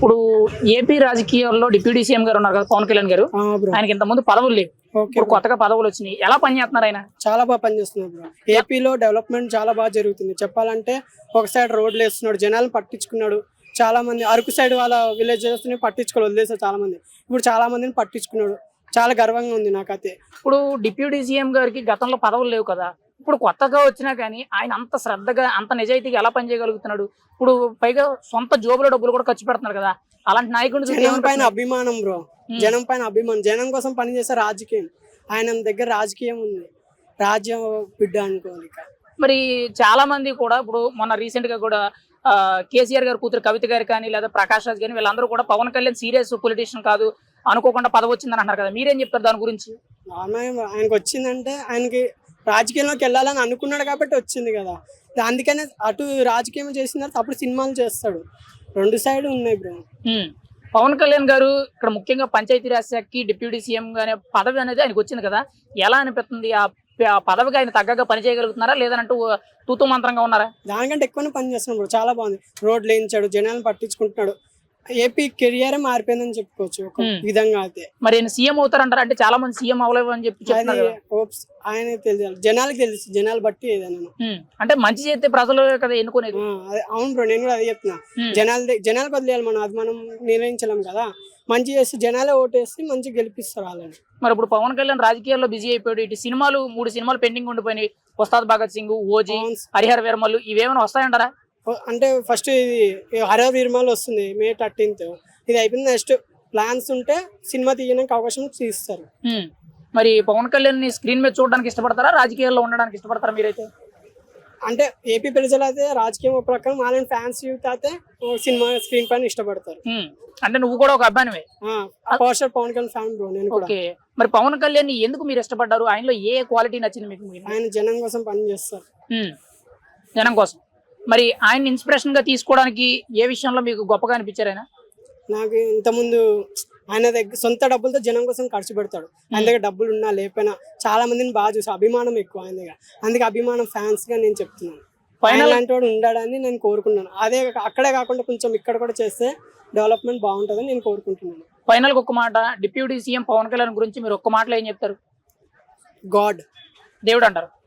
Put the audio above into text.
ఇప్పుడు ఏపీ రాజకీయాల్లో deputy CM గారు ఉన్నారు కదా పవన్ కళ్యాణ్ గారు. ఆయనకి ఇంత ముందు పదవులు లేవు. ఇప్పుడు కొత్తగా పదవులు వచ్చినాయి. ఎలా పనిచేస్తున్నారు ఆయన? చాలా బాగా పనిచేస్తున్నారు బ్రో. ఏపీలో డెవలప్మెంట్ చాలా బాగా జరుగుతుంది. చెప్పాలంటే ఒక సైడ్ రోడ్లు వేస్తున్నాడు జనాలను పట్టించుకున్నాడు. చాలా మంది అరకు సైడ్ వాళ్ళ విలేజెస్ని పట్టించుకోవాలి వదిలేసారు చాలా మంది. ఇప్పుడు చాలా మందిని పట్టించుకున్నాడు. చాలా గర్వంగా ఉంది నాకైతే. ఇప్పుడు డిప్యూటీ సీఎం గారికి గతంలో పదవులు లేవు కదా. ఇప్పుడు కొత్తగా వచ్చినా కానీ ఆయన అంత శ్రద్ధగా అంత నిజాయితీగా ఎలా పనిచేయగలుగుతున్నాడు ఇప్పుడు పైగా సొంత జోబులో డబ్బులు కూడా ఖర్చు పెడుతున్నారు కదా అలాంటి నాయకుడిని చూసి జనం పైన? అభిమానం బ్రో. జనం పైన అభిమానం. జనం కోసం పనిచేసే రాజకీయం. ఆయన దగ్గర రాజకీయం ఉంది. రాజ్యం బిడ్డ అనుకోవాలి మరి చాలా మంది కూడా ఇప్పుడు మొన్న రీసెంట్గా కూడా కేసీఆర్ గారు కూతురు కవిత గారు కానీ లేదా ప్రకాష్ రాజ్ కానీ వీళ్ళందరూ కూడా పవన్ కళ్యాణ్ సీరియస్ పొలిటీషియన్ కాదు అనుకోకుండా పదవి వచ్చిందని అంటారు కదా. మీరేం చెప్తారు దాని గురించి? ఆయనకు వచ్చిందంటే ఆయనకి రాజకీయంలోకి వెళ్ళాలని అనుకున్నాడు కాబట్టి వచ్చింది కదా. అందుకనే అటు రాజకీయం చేసిన తర్వాత అప్పుడు సినిమాలు చేస్తాడు. రెండు సైడ్ ఉన్నాయి బ్రో. పవన్ కళ్యాణ్ గారు ఇక్కడ ముఖ్యంగా పంచాయతీరాజ్ శాఖకి డిప్యూటీ సీఎం అనే పదవి అనేది ఆయనకు వచ్చింది కదా. ఎలా అనిపిస్తుంది? ఆ పదవికి ఆయన తగ్గగా పని చేయగలుగుతున్నారా? లేదంటూ తూతూ మంత్రంగా ఉన్నారా? దానికంటే ఎక్కువనే పని చేస్తున్నాడు చాలా బాగుంది. రోడ్లు వేయించాడు జనాలను పట్టించుకుంటున్నాడు. ఏపీ కెరియరే మారిపోయిందని చెప్పుకోవచ్చు ఒక. విధంగా అయితే. మరి ఆయన సీఎం అవుతారంటారా? అంటే చాలా మంది సీఎం అవ్వలేవు అని చెప్పి హోప్స్ ఆయన తెలియాలి. జనాలకి తెలుసు జనాలు బట్టి ఏదైనా. అంటే మంచి చేస్తే ప్రజలు కదా ఎన్నుకునేది. అవును బ్రో నేను కూడా అదే చెప్తున్నా. జనాల జనాలకు వదిలేయాలి మనం అది మనం నిర్ణయించలేం కదా. మంచి చేసి జనాలే ఓటేసి మంచి గెలిపిస్తారు వాళ్ళని. మరి ఇప్పుడు పవన్ కళ్యాణ్ రాజకీయాల్లో బిజీ అయిపోయాడు. ఇటు సినిమాలు మూడు సినిమాలు పెండింగ్ ఉండిపోయినాయి. ఉస్తాద్ భగత్ సింగ్ ఓజీ. హరిహర వీరమల్లు ఇవేమైనా వస్తాయంటారా? అంటే ఫస్ట్ ఇది హరవ నిర్మల్ వస్తుంది మే థర్టీన్త్. ఇది అయిపోయింది నెక్స్ట్. ప్లాన్స్ ఉంటే సినిమా తీయడానికి అవకాశం తీస్తారు. మరి పవన్ కళ్యాణ్ స్క్రీన్ మీద చూడడానికి ఇష్టపడతారా? రాజకీయాల్లో ఉండడానికి ఇష్టపడతారా మీరైతే? అంటే ఏపీ ప్రజలు అయితే రాజకీయం ఒక ప్రకారం వాళ్ళని ఫ్యాన్స్ యూత్ అయితే సినిమా స్క్రీన్ పైన ఇష్టపడతారు. అంటే నువ్వు కూడా ఒక అబ్బానివే power star Pawan Kalyan fan bro నేను ఓకే. మరి పవన్ కళ్యాణ్ ఎందుకు మీరు ఇష్టపడ్డారు? ఆయనలో ఏ క్వాలిటీ నచ్చింది మీకు? ఆయన జనం కోసం పని చేస్తారు. జనం కోసం. మరి ఆయన ఇన్స్పిరేషన్గా తీసుకోవడానికి ఏ విషయంలో మీకు గొప్పగా అనిపించారు ఆయన? నాకు ఇంతకుముందు ఆయన దగ్గర సొంత డబ్బులతో జనం కోసం ఖర్చు పెడతాడు. ఆయన దగ్గర డబ్బులు ఉన్నా లేకపోయినా చాలా మందిని బాగా చూసి. అభిమానం ఎక్కువ ఆయన దగ్గర. అందుకే అభిమానం ఫ్యాన్స్గా నేను చెప్తున్నాను. ఫైనల్ లాంటి వాడు ఉండాలని నేను కోరుకుంటున్నాను అదే కాక- అక్కడే కాకుండా కొంచెం ఇక్కడ కూడా చేస్తే డెవలప్మెంట్ బాగుంటుందని నేను కోరుకుంటున్నాను. ఫైనల్ ఒక మాట డిప్యూటీ సీఎం పవన్ కళ్యాణ్ గురించి మీరు ఒక్క మాటలో ఏం చెప్తారు? గాడ్. దేవుడు అంటారు.